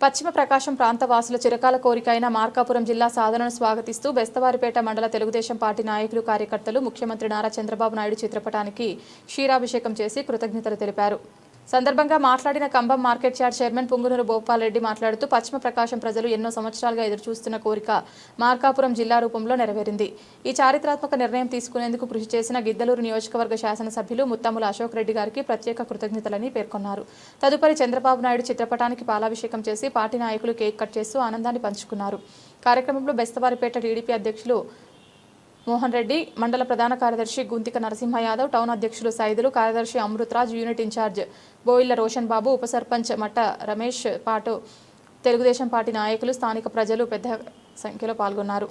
పశ్చిమ ప్రకాశం ప్రాంత వాసుల చిరకాల కోరిక అయిన మార్కాపురం జిల్లా సాధనను స్వాగతిస్తూ బెస్తవారిపేట మండల తెలుగుదేశం పార్టీ నాయకులు కార్యకర్తలు ముఖ్యమంత్రి నారా చంద్రబాబు నాయుడు చిత్రపటానికి క్షీరాభిషేకం చేసి కృతజ్ఞతలు తెలిపారు. సందర్భంగా మాట్లాడిన Kambam market yard chairman Punganuru Bhopal Reddy మాట్లాడుతూ పశ్చిమ ప్రకాశం ప్రజలు ఎన్నో సంవత్సరాలుగా ఎదురుచూస్తున్న కోరిక మార్కాపురం జిల్లా రూపంలో నెరవేరింది. ఈ చారిత్రాత్మక నిర్ణయం తీసుకునేందుకు కృషి చేసిన గిద్దలూరు నియోజకవర్గ శాసనసభ్యులు ముత్తముల అశోక్ రెడ్డి గారికి ప్రత్యేక కృతజ్ఞతలని పేర్కొన్నారు. తదుపరి చంద్రబాబు నాయుడు చిత్రపటానికి పాలాభిషేకం చేసి పార్టీ నాయకులు కేక్ కట్ చేస్తూ ఆనందాన్ని పంచుకున్నారు. కార్యక్రమంలో బెస్తవారిపేట టీడీపీ అధ్యక్షులు మోహన్ రెడ్డి మండల ప్రధాన కార్యదర్శి గుంతిక నరసింహ యాదవ్ టౌన్ అధ్యక్షులు సైదులు కార్యదర్శి అమృతరాజ్ యూనిట్ ఇన్ఛార్జ్ బోయిల్ల రోషన్ బాబు ఉప సర్పంచ్ మట్ట రమేష్ పాటు తెలుగుదేశం పార్టీ నాయకులు స్థానిక ప్రజలు పెద్ద సంఖ్యలో పాల్గొన్నారు.